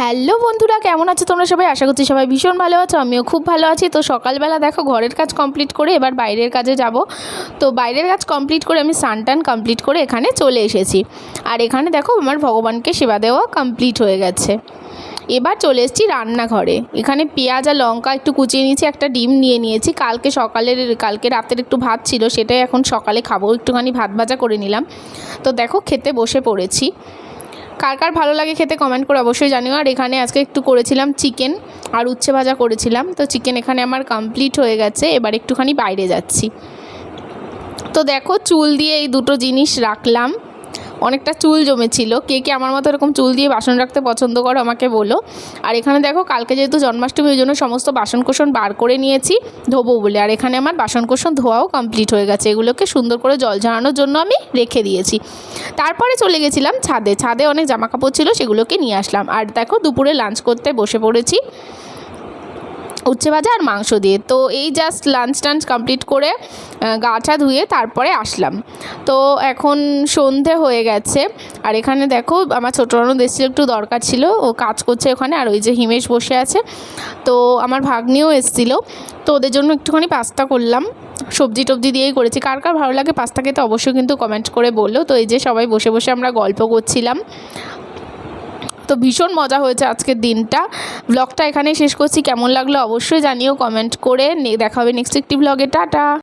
Hello বন্ধুরা, কেমন আছো তোমরা সবাই? আশা করছি সবাই ভীষণ ভালো আছো, আমিও খুব ভালো আছি। তো সকালবেলা দেখো, ঘরের কাজ কমপ্লিট করে এবার বাইরের কাজে যাব। তো বাইরের কাজ কমপ্লিট করে আমি সানটান কমপ্লিট করে এখানে চলে এসেছি। আর এখানে দেখো, আমার ভগবানকে সেবা দেওয়া কমপ্লিট হয়ে গেছে। এবার চলে এসেছি রান্নাঘরে। এখানে পেঁয়াজ আর লঙ্কা একটু কুচিয়ে নিয়েছি, একটা ডিম নিয়ে নিয়েছি। কালকে সকালের, কালকে রাতের একটু ভাত ছিল, সেটাই এখন সকালে খাব। একটুখানি ভাত ভাজা করে নিলাম। তো দেখো, খেতে বসে পড়েছি। কার কার ভালো লাগে খেতে কমেন্ট করে অবশ্যই জানিও। আর এখানে আজকে একটু করেছিলাম চিকেন আর উচ্ছে ভাজা করেছিলাম। তো চিকেন এখানে আমার কমপ্লিট হয়ে গেছে, এবার একটুখানি বাইরে যাচ্ছি। তো দেখো চুল দিয়ে এই দুটো জিনিস রাখলাম। অনেকটা চুল জমেছিল। কে কে আমার মতো এরকম চুল দিয়ে বাসন রাখতে পছন্দ করো আমাকে বলো। আর এখানে দেখো, কালকে যেহেতু জন্মাষ্টমী, ওই জন্য সমস্ত বাসনকোসন বার করে নিয়েছি ধোবো বলে। আর এখানে আমার বাসনকোসন ধোয়াও কমপ্লিট হয়ে গেছে। এগুলোকে সুন্দর করে জল ঝরানোর জন্য আমি রেখে দিয়েছি। তারপরে চলে গেছিলাম ছাদে। ছাদে অনেক জামা কাপড় ছিল, সেগুলোকে নিয়ে আসলাম। আর দেখো, দুপুরে লাঞ্চ করতে বসে পড়েছি। উচ্ছে ভাজা আর মাংস দিয়ে। তো এই জাস্ট লাঞ্চ টাঞ্চ কমপ্লিট করে গাটা ধুয়ে তারপরে আসলাম। তো এখন সন্ধে হয়ে গেছে। আর এখানে দেখো, আমার ছোটো ননদ এসেছিল একটু দরকার ছিল। ও কাজ করছে ওখানে, আর ওই যে হিমেশ বসে আছে। তো আমার ভাগ্নিও এসেছিল। তো ওদের জন্য একটুখানি পাস্তা করলাম। সবজি টবজি দিয়েই করেছি। কার কার ভালো লাগে পাস্তা খেতে অবশ্যই কিন্তু কমেন্ট করে বলল তো এই যে সবাই বসে বসে আমরা গল্প করছিলাম। তো ভীষণ মজা হয়েছে আজকের দিনটা। ব্লগটা এখানে শেষ করছি। কেমন লাগল অবশ্যই জানিও কমেন্ট করে দেখা হবে নেক্সট একটি ব্লগে টাটা!